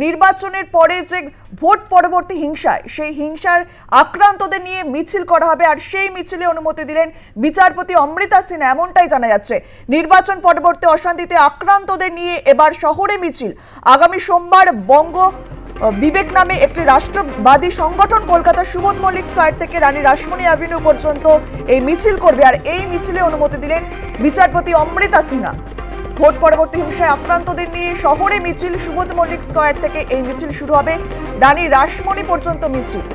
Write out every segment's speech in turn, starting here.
নির্বাচনের পরে যে ভোট পরবর্তী হিংসায়, সেই হিংসার আক্রান্তদের নিয়ে মিছিল করা হবে আর সেই মিছিলে অনুমতি দিলেন বিচারপতি অমৃতা সিনহা এমনটাই জানা যাচ্ছে। নির্বাচন পরবর্তী অশান্তিতে আক্রান্তদের নিয়ে এবার শহরে মিছিল। আগামী সোমবার বঙ্গ বিবেক নামে একটি রাষ্ট্রবাদী সংগঠন কলকাতা সুবোধ মল্লিক স্কোয়ার থেকে রানী রাসমণি অ্যাভিনিউ পর্যন্ত এই মিছিল করবে। আর এই মিছিলে অনুমতি দিলেন বিচারপতি অমৃতা সিনহা। ভোট পরবর্তী হিংসায় আক্রান্তদের নিয়ে শহরে মিছিল সুবোধ মল্লিক স্কোয়ার থেকে এই মিছিল শুরু হবে। রানী রাসমণি পর্যন্ত মিছিল।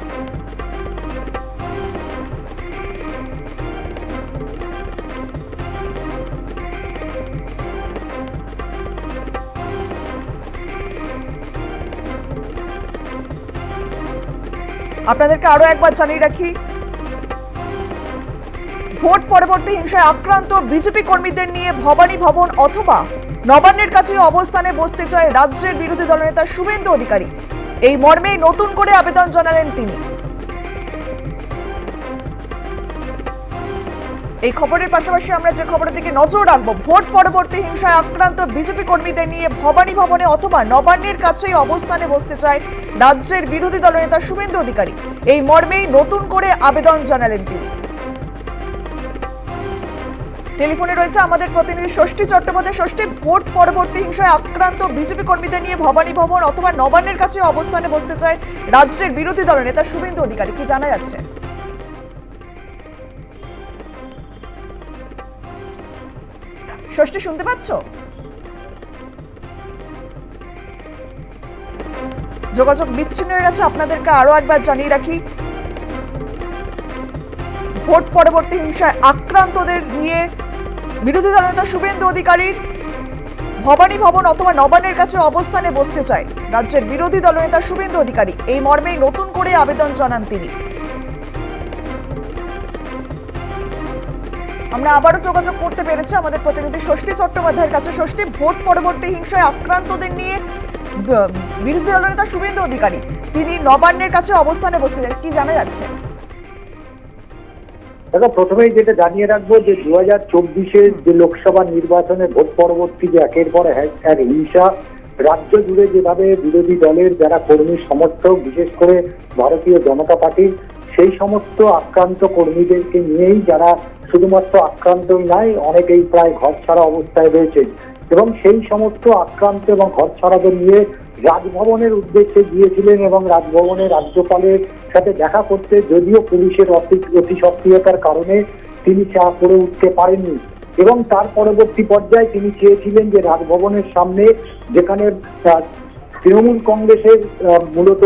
আপনাদেরকে আরও একবার জানিয়ে রাখি ভোট পরবর্তী হিংসায় আক্রান্ত বিজেপি কর্মীদের নিয়ে ভবানী ভবন অথবা নবান্নের কাছে অবস্থানে বসতে চায় রাজ্যের বিরোধী দলনেতা শুভেন্দু অধিকারী। এই মর্মেই নতুন করে আবেদন জানালেন তিনি। এই খবরের পাশাপাশি আমরা যে খবরের দিকে নজর রাখব, ভোট পরবর্তী হিংসায় আক্রান্ত বিজেপি কর্মীদের নিয়ে ভবানী ভবনে অথবা নবান্নের কাছেই অবস্থানে বসতে চায় রাজ্যের বিরোধী দলনেতা শুভেন্দু অধিকারী। এই মর্মেই নতুন করে আবেদন জানালেন তিনি। টেলিফোনে রয়েছে আমাদের প্রতিনিধি ষষ্ঠী চট্টোপাধ্যায়। ষষ্ঠী ভোট পরবর্তী হিংসায় আক্রান্ত বিজেপি কর্মীদের নিয়ে ভবানী ভবন অথবা নবান্নের কাছে অবস্থানে বসতে চায় রাজ্যের বিরোধী দলের নেতা শুভেন্দু অধিকারী। কি জানা যাচ্ছে? ষষ্ঠী শুনতে পাচ্ছ? যোগাযোগ বিচ্ছিন্ন হয়ে গেছে। আপনাদেরকে আরও একবার জানিয়ে রাখি, ভোট পরবর্তী হিংসায় আক্রান্তদের নিয়ে বিরোধী দলনেতা শুভেন্দু অধিকারীর ভবানী ভবন অথবা নবান্নের কাছে অবস্থানে বসতে চায়। রাজ্যের বিরোধী দলনেতা শুভেন্দু অধিকারী এই মর্মেই নতুন করে আবেদন জানান তিনি। আমরা আবারও যোগাযোগ করতে পেরেছি আমাদের প্রতিনিধি ষষ্ঠী চট্টোপাধ্যায়ের কাছে। ষষ্ঠী, ভোট পরবর্তী হিংসায় আক্রান্তদের নিয়ে বিরোধী দলনেতা শুভেন্দু অধিকারী, তিনি নবান্নের কাছে অবস্থানে বসতে চান কি জানা যাচ্ছে? দেখো প্রথমেই যেটা জানিয়ে রাখব যে দু হাজার চব্বিশের যে লোকসভা নির্বাচনে ভোট পরবর্তী যে একের পর এক এক হিংসা রাজ্য জুড়ে যেভাবে বিরোধী দলের যারা কর্মী সমর্থক বিশেষ করে ভারতীয় জনতা পার্টির সেই সমস্ত আক্রান্ত কর্মীদেরকে নিয়েই যারা শুধুমাত্র আক্রান্তই নাই অনেকেই প্রায় ঘর ছাড়া অবস্থায় রয়েছে এবং সেই সমস্ত আক্রান্ত এবং ঘর ছাড়াদের নিয়ে রাজভবনের উদ্দেশ্যে গিয়েছিলেন এবং রাজভবনের রাজ্যপালের সাথে দেখা করতে যদিও পুলিশের অতি সক্রিয়তার কারণে তিনি চা করে উঠতে পারেননি। এবং তার পরবর্তী পর্যায়ে তিনি চেয়েছিলেন যে রাজভবনের সামনে যেখানে তৃণমূল কংগ্রেসের মূলত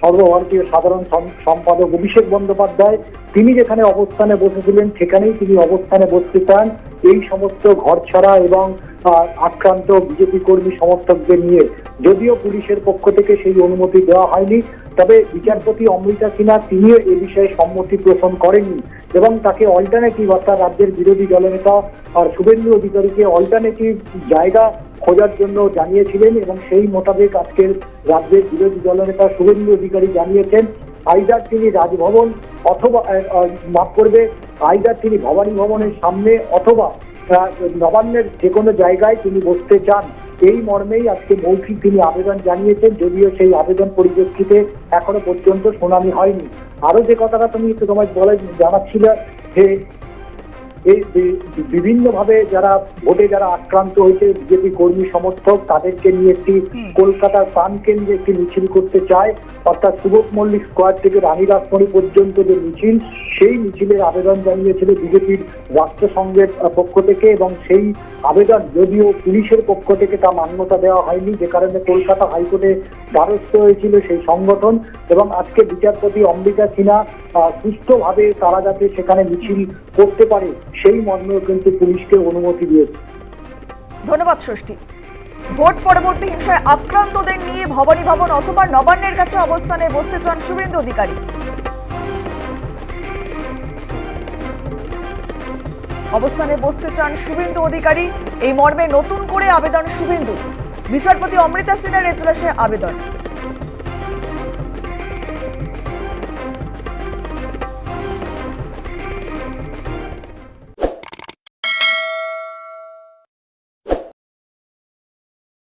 সর্বভারতীয় সাধারণ সম্পাদক অভিষেক বন্দ্যোপাধ্যায়, তিনি যেখানে অবস্থানে বসেছিলেন, সেখানেই তিনি অবস্থানে বসতে চান। এই সমস্ত ঘরছাড়া এবং আক্রান্ত বিজেপি কর্মী সমর্থকদের নিয়ে। যদিও পুলিশের পক্ষ থেকে সেই অনুমতি দেওয়া হয়নি, তবে বিচারপতি অমৃতা সিনহা তিনিও এ বিষয়ে সম্মতি পোষণ করেননি এবং তাকে অল্টারনেটিভ অর্থাৎ রাজ্যের বিরোধী দলনেতা আর শুভেন্দু অধিকারীকে অল্টারনেটিভ জায়গা খোঁজার জন্য জানিয়েছিলেন এবং সেই মোতাবেক আজকের রাজ্যের বিরোধী দলনেতা শুভেন্দু অধিকারী জানিয়েছেন আইদার তিনি রাজভবন অথবা মাফ করবে আইদার তিনি ভবানী ভবনের সামনে অথবা নবান্নের যে কোনো জায়গায় তিনি বসতে চান। এই মর্মেই আজকে মৌখিক তিনি আবেদন জানিয়েছেন, যদিও সেই আবেদন পরিপ্রেক্ষিতে এখনও পর্যন্ত শুনানি হয়নি। আরও যে কথাটা তুমি একটু তোমায় বলে জানাচ্ছিলে, যে এই বিভিন্ন ভাবে যারা ভোটে যারা আক্রান্ত হয়েছে বিজেপি কর্মী সমর্থক তাদেরকে নিয়ে একটি কলকাতার প্রাণ কেন্দ্রে একটি মিছিল করতে চায়। অর্থাৎ সুবোধ মল্লিক স্কোয়ার থেকে রানী রাসমণি পর্যন্ত যে মিছিল সেই মিছিলের আবেদন জানিয়েছিল বিজেপির রাষ্ট্রসংঘের পক্ষ থেকে এবং সেই আবেদন যদিও পুলিশের পক্ষ থেকে তা মান্যতা দেওয়া হয়নি যে কারণে কলকাতা হাইকোর্টে দ্বারস্থ হয়েছিল সেই সংগঠন এবং আজকে বিচারপতি অম্বিকা সিনহা সুস্থভাবে তারা যাতে সেখানে মিছিল করতে পারে। সেই মর্মেও কিন্তু পুলিশকে অনুমতি দিয়েছে। ধন্যবাদ, ষষ্ঠী। ভোট পরবর্তী হিংসায় আক্রান্তদের নিয়ে ভবানী ভবন অথবা নবান্নের কাছে অবস্থানে বসতে চান শুভেন্দু অধিকারী। অবস্থানে বসতে চান শুভেন্দু অধিকারী। এই মর্মে নতুন করে আবেদন শুভেন্দু। বিচারপতি অমৃতা সিনহার এজলাসে আবেদন।